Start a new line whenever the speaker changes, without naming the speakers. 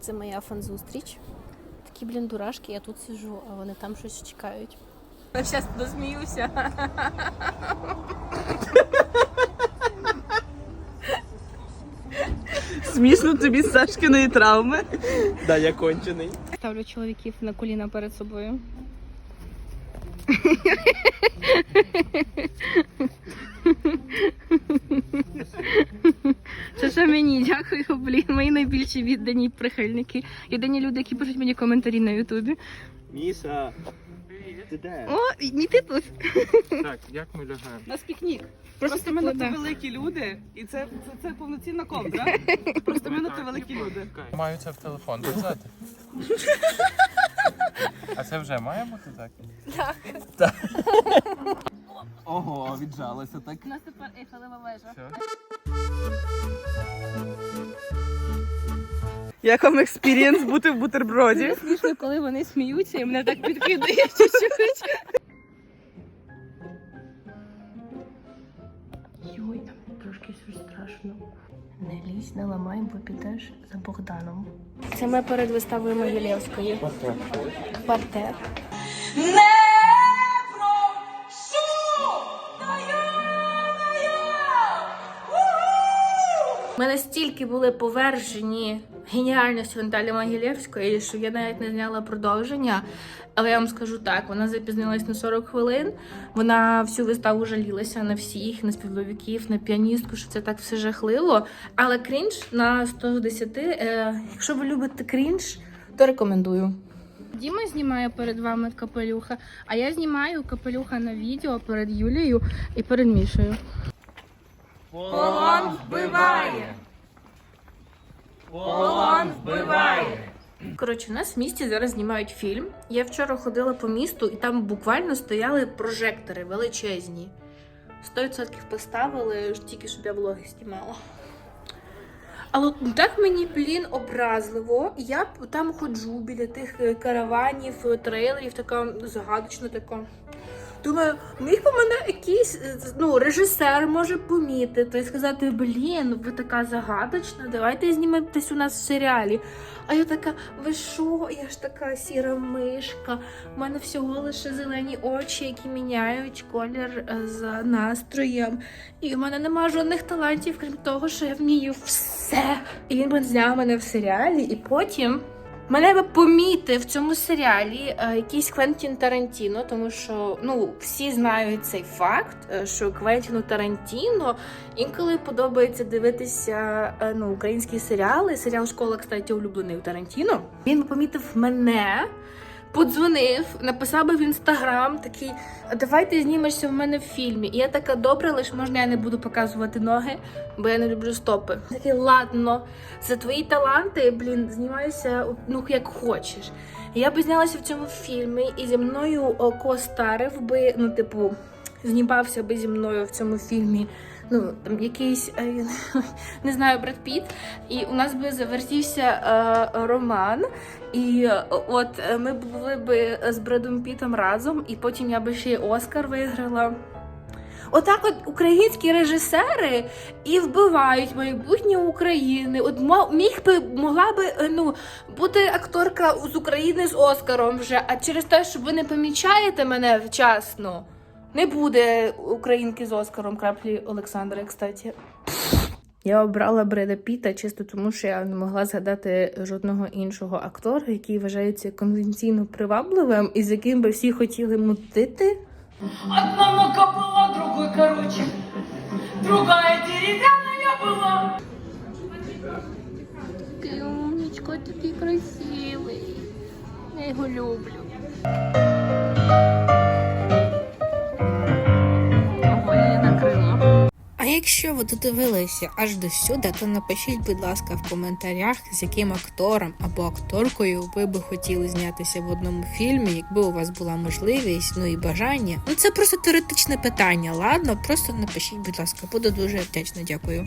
Це моя фан-зустріч. Такі, блін, дурашки, я тут сижу, а вони там щось чекають. Я зараз досміюся.
Смішно тобі з Сашкиної травми.
Да, я кончений.
Ставлю чоловіків на коліна перед собою. Це ще мені, дякую, блін. Мої найбільші віддані прихильники. Єдині люди, які пишуть мені коментарі на Ютубі.
Міша. Ти де?
О, і ти тут.
Так, як ми лягаємо?
У нас пікнік.
Просто
Просто ми на великі люди, і це, це, це повноцінна ковдра. Просто ми на великі люди.
Маю це в телефон взяти. А це вже має бути так?
Ого, віджалося так.
У нас тепер ейфелева вежа.
Все.
Як вам експірієнс бути в бутерброді?
Дуже смішно, коли вони сміються, і мене так підкидає чуть-чуть. Йой, трошки щось страшно. Не лізь, не ламай, бо підеш за Богданом. Це ми перед виставою Могилєвської. Партер. Ми настільки були повержені геніальністю Наталі Могилєвської, що я навіть не зняла продовження. Але я вам скажу так: вона запізнилась на 40 хвилин. Вона всю виставу жалілася на всіх, на співловиків, на піаністку, що це так все жахливо. Але крінж на 100 з 10. Е, якщо ви любите крінж, то рекомендую. Діма знімає перед вами капелюха, а я знімаю капелюха на відео перед Юлією і перед Мішею.
Полон вбиває! Полон вбиває!
Коротше, у нас в місті зараз знімають фільм. Я вчора ходила по місту, і там буквально стояли прожектори величезні. 100% поставили тільки щоб я влоги знімала. Але так мені, блін, образливо. Я там ходжу біля тих е, караванів, трейлерів, така загадочна така. Думаю, міг би мене якийсь ну, режисер може помітити і сказати: блін, ви така загадочна, давайте знімемось у нас в серіалі. А я така, ви що? Я ж така сіра мишка. У мене всього лише зелені очі, які міняють колір е, за настроєм. І в мене нема жодних талантів, крім того, що я вмію все. І він зняв мене в серіалі, і потім. Мене би помітив в цьому серіалі е, якийсь Квентін Тарантіно, тому що ну всі знають цей факт, е, що Квентіну Тарантіно інколи подобається дивитися е, ну, українські серіали. Серіал Школа, кстати, улюблений у Тарантіно. Він би помітив мене. Подзвонив, написав би в інстаграм такий, «А давайте знімешся в мене в фільмі. І я така добре, лише можна я не буду показувати ноги, бо я не люблю стопи. Такий, ладно, за твої таланти, блін, знімайся ну як хочеш. Я би знялася в цьому фільмі, і зі мною о, костарив би, ну, типу, знімався би зі мною в цьому фільмі. Ну, там якийсь, е, не знаю, Бред Піт, і у нас би завертівся е, роман, і е, от ми були би з Бредом Пітом разом, і потім я би ще й Оскар виграла. Отак, от українські режисери і вбивають майбутнє України. От міг би могла би ну бути акторка з України з Оскаром вже. А через те, що ви не помічаєте мене вчасно, не буде українки з Оскаром краплі Олександра, кстати. Я обрала Бреда Піта чисто тому, що я не могла згадати жодного іншого актора, який вважається конвенційно привабливим і з яким би всі хотіли мутити.
Одна нога была, другой короче. Другая деревянная была.
Такий умнічко, такий красивий. Я його люблю. Якщо ви додивилися аж до сюди, то напишіть, будь ласка, в коментарях, з яким актором або акторкою ви би хотіли знятися в одному фільмі, якби у вас була можливість, ну і бажання. Ну це просто теоретичне питання, ладно? Просто напишіть, будь ласка, буду дуже вдячна, дякую.